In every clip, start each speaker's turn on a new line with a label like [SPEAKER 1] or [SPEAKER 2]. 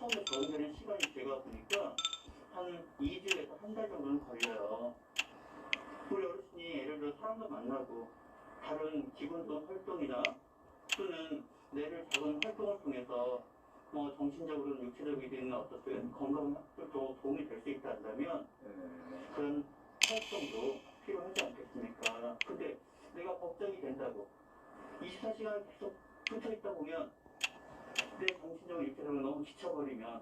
[SPEAKER 1] 처음에 적응되는 시간이 제가 보니까 한 2주에서 한 달 정도는 걸려요. 우리 어르신이 예를 들어 사람도 만나고 다른 기본적 활동이나 또는 뇌를 작은 활동을 통해서 뭐 정신적으로는 육체적이든 어떻든 건강에 도 도움이 될 수 있다 한다면 그런 활동도 필요하지 않겠습니까? 근데 내가 걱정이 된다고 24시간 계속 붙어 있다 보면 내 정신적으로 육체적으로 너무 지쳐버리면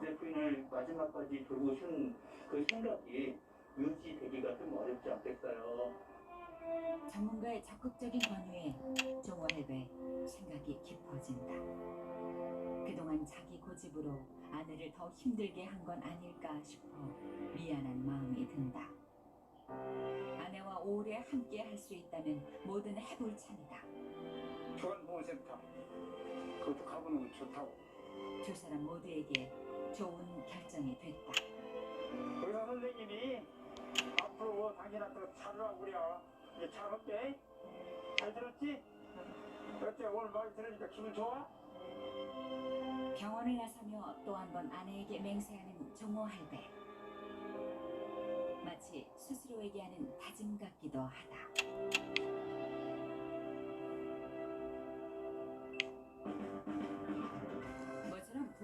[SPEAKER 1] 내 부인을 마지막까지 돌보신 그 생각이 유지되기가 좀 어렵지 않겠어요?
[SPEAKER 2] 전문가의 적극적인 권유에 종원할배 생각이 깊어진다. 그동안 자기 고집으로 아내를 더 힘들게 한 건 아닐까 싶어 미안한 마음이 든다. 아내와 오래 함께 할 수 있다면 뭐든 해볼 참이다.
[SPEAKER 3] 교환보호센터 그것도 가보는 거 좋다고
[SPEAKER 2] 두 사람 모두에게 좋은 결정이 됐다.
[SPEAKER 3] 의사 선생님이 앞으로 당신한테 잘하라고 그래요 이제 잘할게 잘 들었지? 어때 오늘 말 들으니까 기분 좋아?
[SPEAKER 2] 병원을 나서며 또 한 번 아내에게 맹세하는 종호 할배. 마치 스스로에게 하는 다짐 같기도 하다.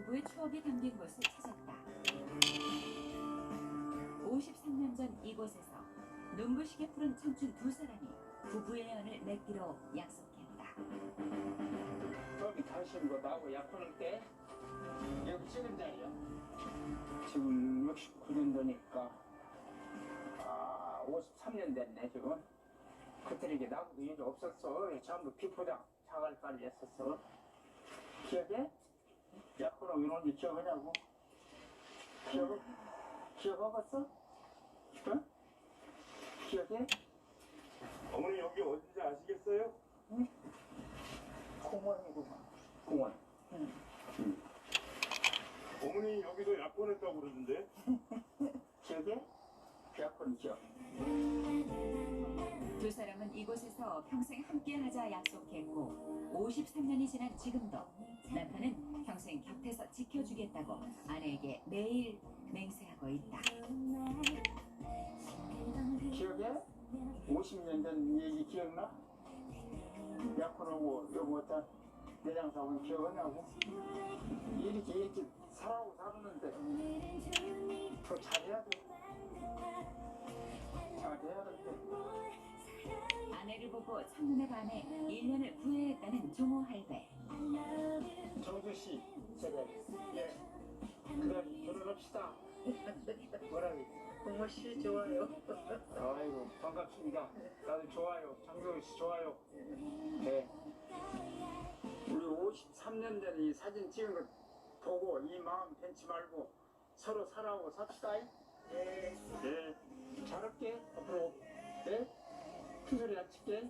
[SPEAKER 2] 부부의 추억이 담긴 곳을 찾았다. 53년 전 이곳에서 눈부시게 푸른 청춘 두 사람이 부부의 연을 맺기로 약속했다.
[SPEAKER 3] 저기 당신 거 나하고 약혼할 때 여기 찍은 자리야 지금 69년도니까 아 53년 됐네 지금 그때 이게 나하고도 일이 없었어 전부 비포장 자갈까지 했었어 기억해? 이런 일 기억하냐고 기억 기억하겠어? 응? 기억해?
[SPEAKER 4] 어머니 여기 어딘지 아시겠어요?
[SPEAKER 3] 공원이구만 공원
[SPEAKER 4] 어머니 여기서 약혼했다고 그러던데
[SPEAKER 3] 기억해? 약혼 기억
[SPEAKER 2] 두 사람은 이곳에서 평생 함께하자 약속했고 53년이 지난 지금도 남편은 평생 곁에서 지켜주겠다고 아내에게 매일 맹세하고 있다.
[SPEAKER 3] 기억해? 50년 전 얘기 기억나? 약혼하고 여보 다 내장 사고 기억하냐고? 이렇게 이렇게 살아고 사는데 더 잘해야 돼. 잘해야 돼.
[SPEAKER 2] 아내를 보고 첫눈에 반해 1년을 후회했다는 종호 할배.
[SPEAKER 3] 정수 씨, 제가 예, 그럼 결혼합시다. 뭐라고?
[SPEAKER 5] 공모 씨 좋아요.
[SPEAKER 3] 아이고 반갑습니다. 나도 좋아요. 장성우 씨 좋아요. 네. 우리 53년 전에 이 사진 찍은 거 보고 이 마음 변치 말고 서로 사랑하고 삽시다.
[SPEAKER 5] 네.
[SPEAKER 3] 네. 잘할게 앞으로. 네. 큰 소리 안 칠게.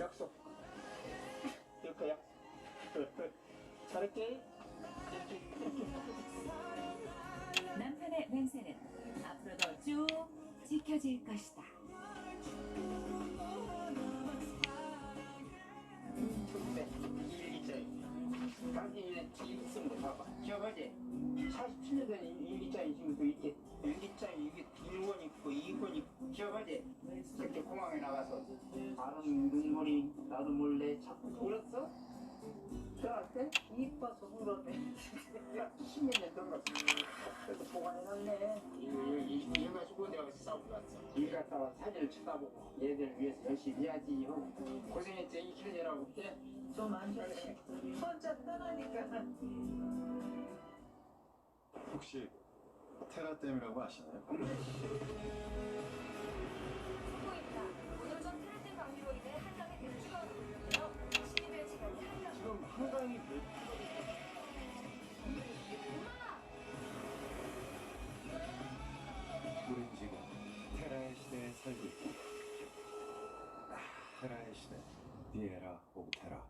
[SPEAKER 3] 약속. 이렇게 약속. 잘할게.
[SPEAKER 2] 남편의 맹세는 앞으로도 쭉 지켜질 것이다.
[SPEAKER 3] 네, 일기장이. 당신이 일기 쓴거 봐봐. 기억하지? 47년 전에 일기장이 지금도 이렇게 일기장이 이게 1권 있고 2권 있고 기억하지? 그때 공항에 나가서 아는 눈물이 나도 몰래 자꾸 울었어? 때?
[SPEAKER 5] 이뻐서 울었네.
[SPEAKER 3] 10년 전 동안 그래서 보관해놨네. 이거 내가 싸우고 왔어. 일 갔다 와 사진을 쳐다보고 얘들 위해서 열심히 해야지 하고 고생했지 이 키로년하고 그때
[SPEAKER 5] 좀안 좋지. 혼자 떠나니까.
[SPEAKER 6] 혹시 테라댐이라고 아시나요?
[SPEAKER 3] 한강이 몇
[SPEAKER 6] 우린 지금 테라의 시대에 살고 있다. 아, 테라의 시대. 디에라 오브 테라.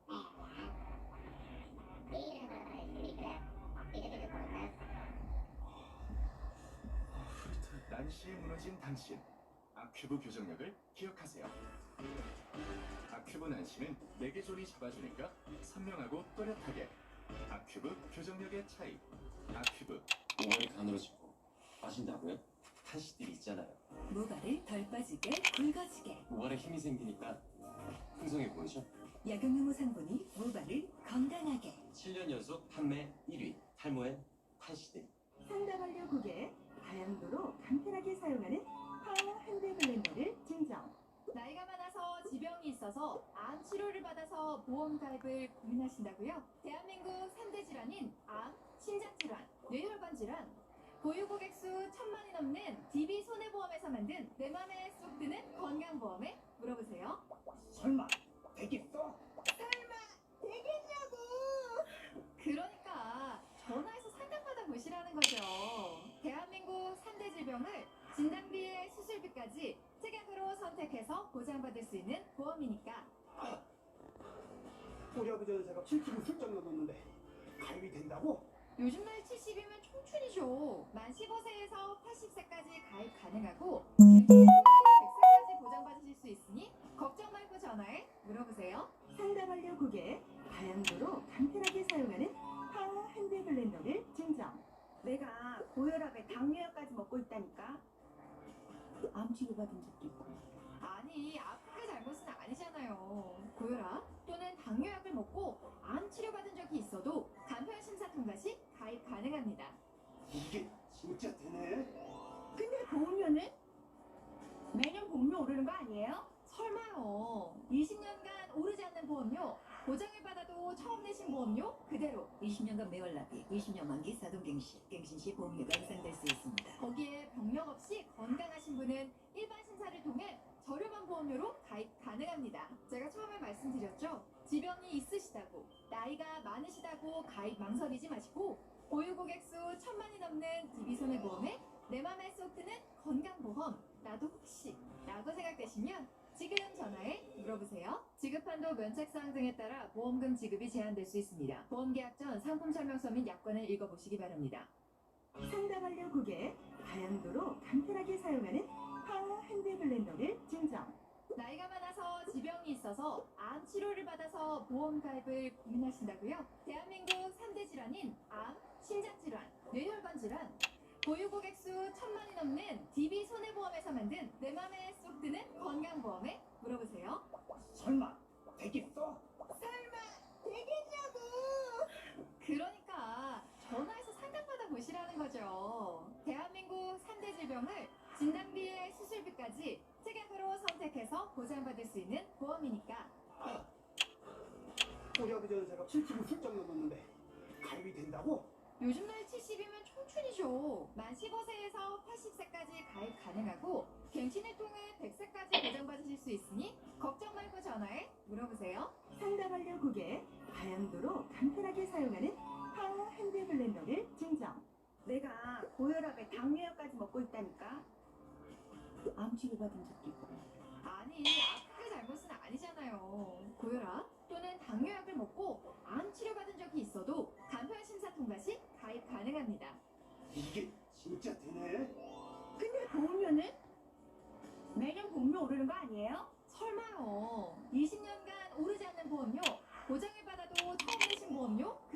[SPEAKER 7] 난시에 무너진 당신 아 큐브 교정력을 기억하세요 아큐브 난시는 내게 조리 잡아주니까 선명하고 또렷하게 아큐브 교정력의 차이. 아큐브.
[SPEAKER 6] 모발이 가늘어지고 빠진다고요? 탄시들이 있잖아요.
[SPEAKER 2] 모발을 덜 빠지게 굵어지게
[SPEAKER 6] 모발에 힘이 생기니까 풍성해 보이죠?
[SPEAKER 2] 약용효모 성분이 모발을 건강하게
[SPEAKER 6] 7년 연속 판매 1위 탈모엔 탄시들
[SPEAKER 2] 상담완료 고객 다양도로 간편하게 사용하는 파워 핸드 블렌더를 증정
[SPEAKER 8] 나이가 많아서 지병이 있어서 암 치료를 받아서 보험 가입을 고민하신다고요? 대한민국 3대 질환인 암, 심장 질환, 뇌혈관 질환, 보유 고객 수 천만이 넘는 DB 손해보험에서 만든 내 맘에 쏙 드는 건강보험에
[SPEAKER 3] 된다고?
[SPEAKER 8] 요즘 나이 70이면 청춘이죠. 만 15세에서 80세까지 가입 가능하고 100세까지 보장받으실 수 있으니 걱정 말고 전화해 물어보세요.
[SPEAKER 2] 상담완료 고객 다양도로 간편하게 사용하는 파워 핸드 블렌더를 증정
[SPEAKER 5] 내가 고혈압에 당뇨약까지 먹고 있다니까.
[SPEAKER 2] 암 치료받은 적도 있고
[SPEAKER 8] 아니 아프게 잘못은 아니잖아요. 고혈압 보험료 보장을 받아도 처음 내신 보험료 그대로
[SPEAKER 2] 20년간 매월납이 20년 만기 사동 갱신 갱신 시 보험료가 인상될 수 있습니다
[SPEAKER 8] 거기에 병력 없이 건강하신 분은 일반 심사를 통해 저렴한 보험료로 가입 가능합니다. 제가 처음에 말씀드렸죠. 지병이 있으시다고, 나이가 많으시다고 가입 망설이지 마시고, 보유 고객 수 천만이 넘는 DB손해보험에 내 맘에 쏙 드는 건강보험, 나도 혹시, 라고 생각되시면 지금 전화해 물어보세요. 지급한도 면책사항 등에 따라 보험금 지급이 제한될 수 있습니다. 보험계약 전 상품 설명서 및 약관을 읽어보시기 바랍니다.
[SPEAKER 2] 상담완료 고객 다양도로 간편하게 사용하는 파워 핸드 블렌더를 증정
[SPEAKER 8] 나이가 많아서 지병이 있어서 암 치료를 받아서 보험 가입을 고민하신다고요? 대한민국 3대 질환인 암, 심장 질환, 뇌혈관 질환, 보유 고객 수 천만이 넘는 DB 손해보험에서 만든 내 맘에 쏙 드는 건강보험에 물어보세요.
[SPEAKER 3] 설마 되겠어?
[SPEAKER 8] 그러니까 전화해서 상담받아 보시라는 거죠. 대한민국 3대 질병을 진단비에 수술비까지 특약으로 선택해서 보장받을 수 있는 보험이니까
[SPEAKER 3] 우리 아버지 연세가 70을 훌쩍 넘었는데 가입이 된다고?
[SPEAKER 8] 요즘 나이 70이면 만 15세에서 80세까지 가입 가능하고 갱신을 통해 100세까지 보장받으실 수 있으니 걱정 말고 전화해 물어보세요.
[SPEAKER 2] 상담 완료 고객 다양도로 간편하게 사용하는 파워 핸드 블렌더를 증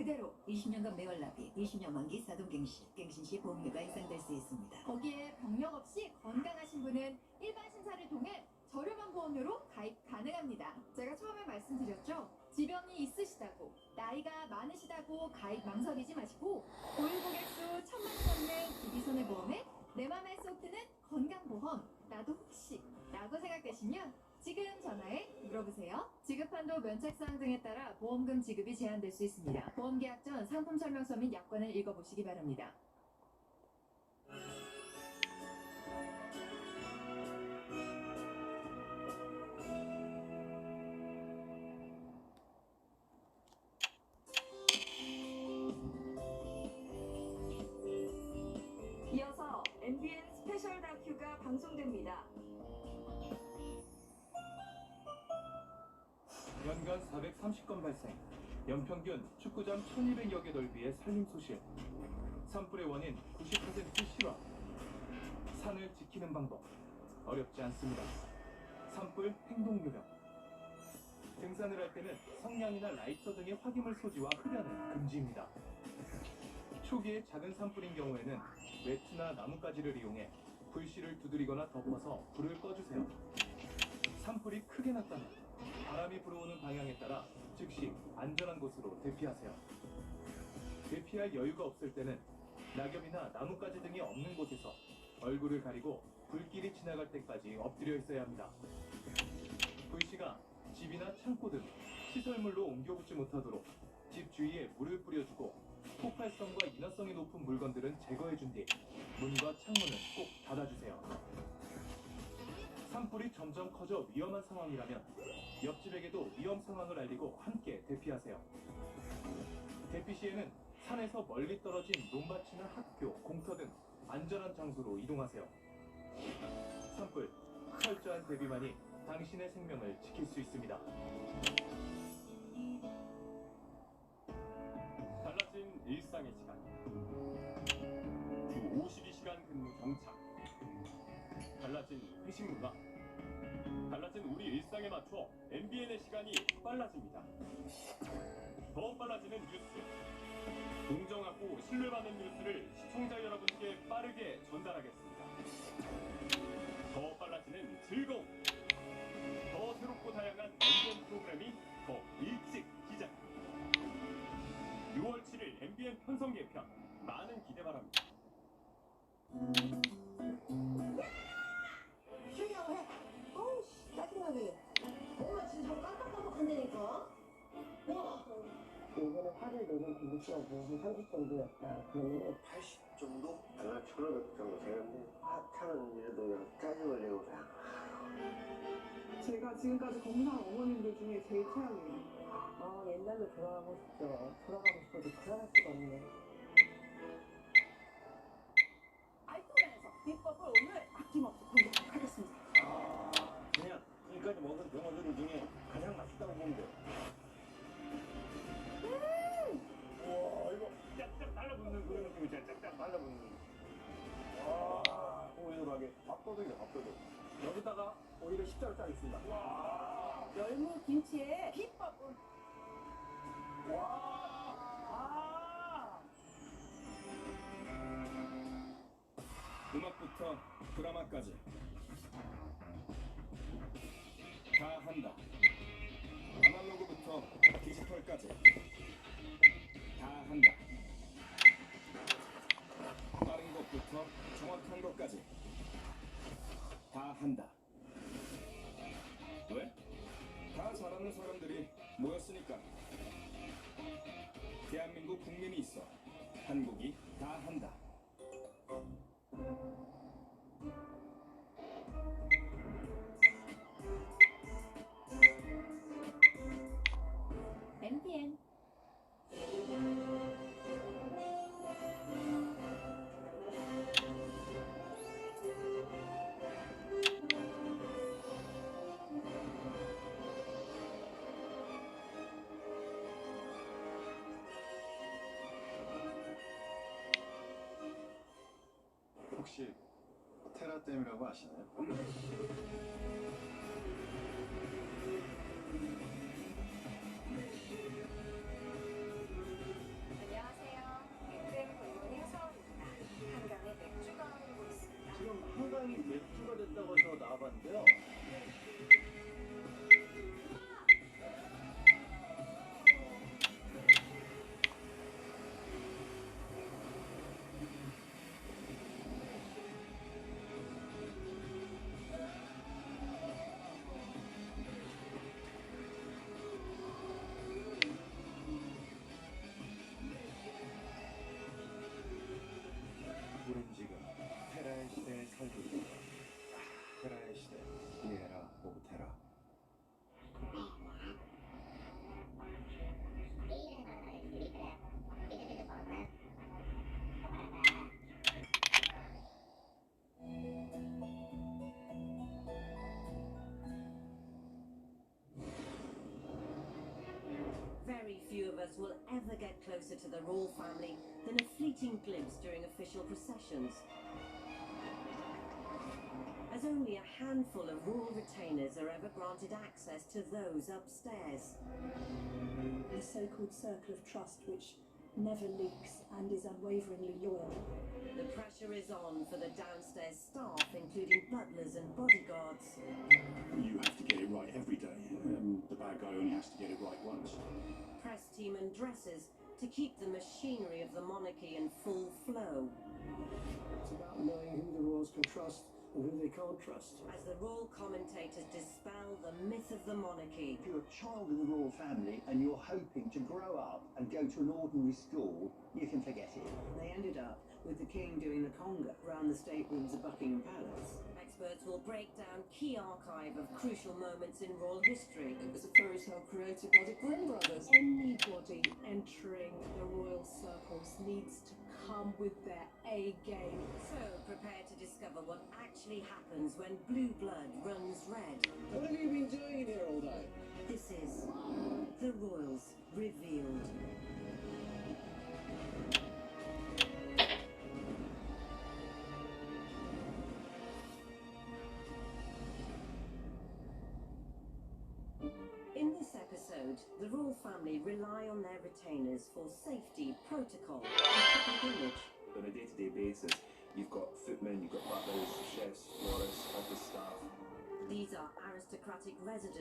[SPEAKER 8] 그대로
[SPEAKER 2] 20년간 매월납이 20년 만기 사동갱신 갱신 시 보험료가 인상될 수 있습니다
[SPEAKER 8] 거기에 병력 없이 건강하신 분은 일반 심사를 통해 저렴한 보험료로 가입 가능합니다. 제가 처음에 말씀드렸죠. 지병이 있으시다고, 나이가 많으시다고 가입 망설이지 마시고, 보유 고객 수 천만이 넘는 DB손해보험에 내 맘에 쏙 드는 건강보험, 나도 혹시, 라고 생각되시면 지금 전화해 물어보세요. 지급한도 면책사항 등에 따라 보험금 지급이 제한될 수 있습니다. 보험계약 전 상품 설명서 및 약관을 읽어보시기 바랍니다.
[SPEAKER 9] 평균 축구장 1200여 개 넓이의 산림 소실, 산불의 원인 90% 실화, 산을 지키는 방법 어렵지 않습니다. 산불 행동 요령 등산을 할 때는 성냥이나 라이터 등의 확기물 소지와 흡연은 금지입니다. 초기에 작은 산불인 경우에는 매트나 나뭇가지를 이용해 불씨를 두드리거나 덮어서 불을 꺼주세요. 산불이 크게 났다면 바람이 불어오는 방향에 따라 즉시 안전한 곳으로 대피하세요. 대피할 여유가 없을 때는 낙엽이나 나뭇가지 등이 없는 곳에서 얼굴을 가리고 불길이 지나갈 때까지 엎드려 있어야 합니다. 불씨가 집이나 창고 등 시설물로 옮겨붙지 못하도록 집 주위에 물을 뿌려주고 폭발성과 인화성이 높은 물건들은 제거해준 뒤 문과 창문은 꼭 닫아주세요. 산불이 점점 커져 위험한 상황이라면 옆집에게도 위험 상황을 알리고 함께 대피하세요. 대피 시에는 산에서 멀리 떨어진 논밭이나 학교, 공터 등 안전한 장소로 이동하세요. 산불, 철저한 대비만이 당신의 생명을 지킬 수 있습니다.
[SPEAKER 10] 달라진 일상의 시간. 주 52시간 근무 정착. 달라진 회식 문화. 달라진 우리 일상에 맞춰 MBN의 시간이 빨라집니다. 더 빨라지는 뉴스. 공정하고 신뢰받는 뉴스를
[SPEAKER 11] 80.9, 30 정도였다. 그러면
[SPEAKER 3] 80 정도? 내가 1,500 정도 되는데 하찮은 일도 짜증을 내고 그냥
[SPEAKER 5] 제가 지금까지 검사한 어머님들 중에 제일 최악이에요.
[SPEAKER 11] 아 옛날로 돌아가고 싶죠. 돌아가고 싶어도 돌아갈 수가 없네.
[SPEAKER 5] 알토벤에서 비법을 오늘 아낌없이 공개하겠습니다.
[SPEAKER 4] 아, 그냥 지금까지 먹은 병어들 중에 가장 맛있다고 보면 돼요. 밥도둑이다 밥도둑. 여기다가 오히려 십자를 짜겠습니다. 와.
[SPEAKER 5] 열무 김치의 비법은 아.
[SPEAKER 10] 음악부터 드라마까지 다 한다. 아날로그부터 디지털까지 다 한다. 빠른 것부터 정확한 것까지 다 한다. 왜? 다 잘하는 사람들이 모였으니까. 대한민국 국민이 있어. 한국이 다 한다.
[SPEAKER 7] 혹시 테라댐이라고 아시나요? してシエ
[SPEAKER 11] ラ・オテラ will ever get closer to the royal family than a fleeting glimpse during official processions. As only a handful of royal retainers are ever granted access to those upstairs.
[SPEAKER 5] The so-called circle of trust, which
[SPEAKER 12] never leaks and is unwaveringly loyal.
[SPEAKER 11] The pressure is on for the downstairs staff, including butlers and bodyguards.
[SPEAKER 7] You have to get it right every day. Um, the bad guy only has to get it right once.
[SPEAKER 11] Press team and dressers to keep the machinery of the monarchy in full flow.
[SPEAKER 4] It's about knowing who the royals can trust and who they can't trust.
[SPEAKER 11] As the royal commentators dispel the myth of the monarchy,
[SPEAKER 13] If you're a child in the royal family and you're hoping to grow up and go to an ordinary school, you can forget it.
[SPEAKER 14] They ended up with the king doing the conga round the staterooms of Buckingham Palace.
[SPEAKER 11] experts will break down key archive of crucial moments in royal history.
[SPEAKER 14] It was a fairy tale created by the Grimm brothers.
[SPEAKER 12] Anybody entering the royal circles needs to come with their A game.
[SPEAKER 11] So prepare to discover what actually happens when blue blood runs red.
[SPEAKER 4] What have you been doing
[SPEAKER 11] on for safety, protocol, and public image.
[SPEAKER 10] On a day-to-day basis, you've got footmen, you've got butlers, chefs, florists, office staff.
[SPEAKER 11] These are aristocratic residents.